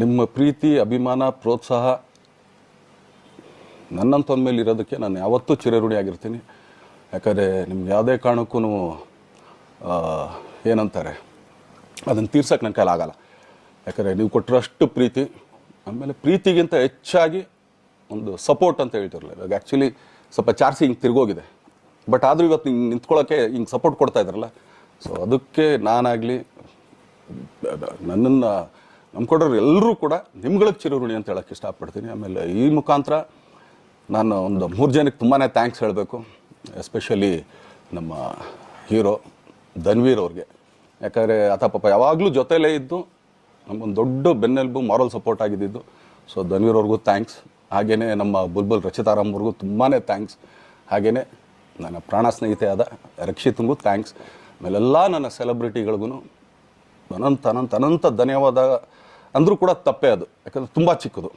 ನಿಮ್ಮ ಪ್ರೀತಿ, ಅಭಿಮಾನ, ಪ್ರೋತ್ಸಾಹ ನನ್ನಂತೊಂದ ಮೇಲೆ ಇರೋದಕ್ಕೆ ನಾನು ಯಾವತ್ತೂ ಚಿರಋಣಿಯಾಗಿರ್ತೀನಿ ಯಾಕಂದರೆ ನಿಮ್ಗೆ ಯಾವುದೇ ಕಾರಣಕ್ಕೂ ಏನಂತಾರೆ, ಅದನ್ನು ತೀರ್ಸೋಕೆ ನನ್ನ ಕೈಲಾಗಲ್ಲ ಯಾಕಂದರೆ ನೀವು ಕೊಟ್ಟಿರೋಷ್ಟು ಪ್ರೀತಿ, ಆಮೇಲೆ ಪ್ರೀತಿಗಿಂತ ಹೆಚ್ಚಾಗಿ ಒಂದು ಸಪೋರ್ಟ್ ಅಂತ ಹೇಳ್ತಿರಲಿಲ್ಲ ಇವಾಗ ಆ್ಯಕ್ಚುಲಿ ಸ್ವಲ್ಪ ಚಾರ್ಸಿ ಹಿಂಗೆ ತಿರುಗೋಗಿದೆ. ಬಟ್ ಆದರೂ ಇವತ್ತು ಹಿಂಗೆ ನಿಂತ್ಕೊಳ್ಳೋಕ್ಕೆ ಹಿಂಗೆ ಸಪೋರ್ಟ್ ಕೊಡ್ತಾ ಇದ್ದಾರಲ್ಲ ಸೊ ಅದಕ್ಕೆ ನಾನಾಗಲಿ ನನ್ನನ್ನು ನಂಬ್ಕೊಡೋರು ಎಲ್ಲರೂ ಕೂಡ ನಿಮ್ಗಳಿಗೆ ಚಿರಋಣಿ ಅಂತ ಹೇಳೋಕ್ಕೆ ಇಷ್ಟಪಡ್ತೀನಿ. ಆಮೇಲೆ ಈ ಮುಖಾಂತರ ನಾನು ಒಂದು ಮೂರು ಜನಕ್ಕೆ ತುಂಬಾ ಥ್ಯಾಂಕ್ಸ್ ಹೇಳಬೇಕು. ಎಸ್ಪೆಷಲಿ ನಮ್ಮ ಹೀರೋ ಧನ್ವೀರ್ ಅವ್ರಿಗೆ. ಯಾಕಂದರೆ ಆತ ಪಾಪ ಯಾವಾಗಲೂ ಜೊತೆಲೇ ಇದ್ದು ನಮಗೊಂದು ದೊಡ್ಡ ಬೆನ್ನೆಲುಬು ಮಾರಲ್ ಸಪೋರ್ಟ್ ಆಗಿದ್ದಿದ್ದು. ಸೊ ಧನ್ವೀರ್ ಅವ್ರಿಗೂ ಥ್ಯಾಂಕ್ಸ್ ಹಾಗೆಯೇ ನಮ್ಮ ಬುಲ್ಬುಲ್ ರಚಿತಾರಾಮ್ ಅವ್ರಿಗೂ ತುಂಬಾ ಥ್ಯಾಂಕ್ಸ್ ಹಾಗೆಯೇ ನನ್ನ ಪ್ರಾಣ ಸ್ನೇಹಿತೆ ಆದ ರಕ್ಷಿತ್ಗೂ ಥ್ಯಾಂಕ್ಸ್ ಆಮೇಲೆಲ್ಲ ನನ್ನ ಸೆಲೆಬ್ರಿಟಿಗಳಿಗೂ ಅನಂತ ಅನಂತ ಅನಂತ ಧನ್ಯವಾದ ಅಂದರೂ ಕೂಡ ತಪ್ಪೇ ಅದು. ಯಾಕಂದರೆ ತುಂಬ ಚಿಕ್ಕದು.